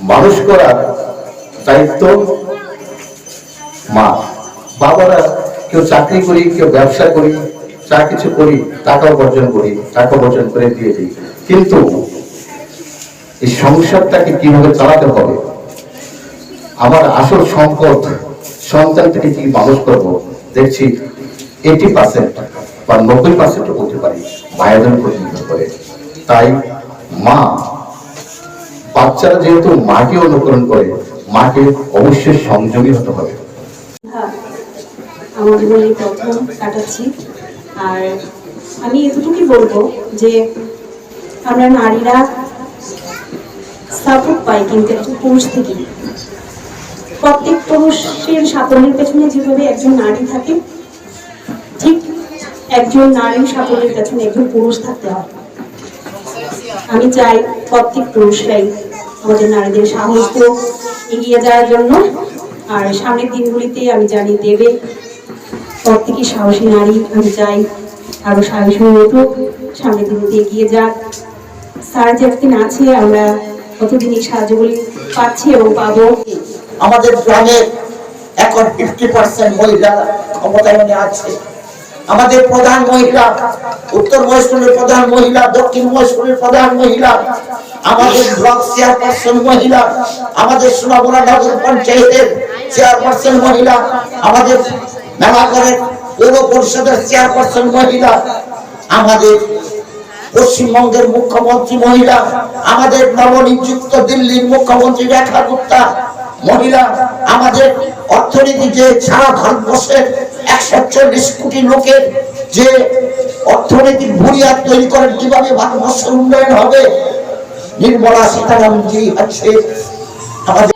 মানুষ করার দায়িত্ব মা। বাবারা কেউ চাকরি করি, কেউ ব্যবসা করি, যা কিছু করি, টাকা উপার্জন করি, টাকা উপার্জন করে দিয়ে দিই। কিন্তু এই সংসারটাকে কীভাবে চালাতে হবে? আমার আসল সম্পদ সন্তান থেকে কি মানুষ করব? দেখছি এইটি পার্সেন্ট বা নব্বই পার্সেন্ট করতে পারি মায়েদের উপর নির্ভর করে। তাই মা বাচ্চারা যেহেতু মাকে অনুকরণ করে মাকে অবশ্যই সংযমী হতে হবে। হ্যাঁ, আমার জীবনে প্রথম কাটাচ্ছি। আর আমি এতটুকুই বলব যে আমরা নারীরা সাপোর্ট পাই কিন্তু একজন পুরুষ থেকে প্রত্যেক পুরুষের সাফল্যের পেছনে যেভাবে একজন নারী থাকে ঠিক একজন নারীর সাফল্যের পেছনে একজন পুরুষ থাকতে হয়। আমি চাই প্রত্যেক পুরুষরাই আমাদের নারীদের সাহস এগিয়ে যাওয়ার জন্য। আর সামনের দিনগুলিতে আমি জানি দেবে। প্রত্যেকই সাহসী নারী, আমি চাই আরও সাহসী উঠুক, সামনের দিনগুলিতে এগিয়ে যাক। স্যার যতদিন আছে, আমরা কতদিন এই সাহায্যগুলি পাচ্ছি এবং পাবো? আমাদের গ্রামের এখন ফিফটি পার্সেন্ট মহিলা ক্ষমতায়নে আছে। আমাদের প্রধান মহিলা, উত্তর মহেশপুরের প্রধান মহিলা, দক্ষিণ মহেশপুরের প্রধান মহিলা, আমাদের ব্লক চেয়ারপারসন মহিলা, আমাদের সোনামুড়া নগর পঞ্চায়েতের চেয়ারপারসন মহিলা, আমাদের মেলাঘরের পৌর পরিষদের চেয়ারপারসন মহিলা, আমাদের পশ্চিমবঙ্গের মুখ্যমন্ত্রী মহিলা, আমাদের নবনিযুক্ত দিল্লির মুখ্যমন্ত্রী রেখা গুপ্তা মহিলা আমাদের অর্থনীতি যে সারা ভারতবর্ষের একশো চল্লিশ কোটি লোকের যে অর্থনৈতিক বুনিয়াদ তৈরি করেন, কীভাবে ভারতবর্ষের উন্নয়ন হবে? নির্মলা সীতারামজি হচ্ছে আমাদের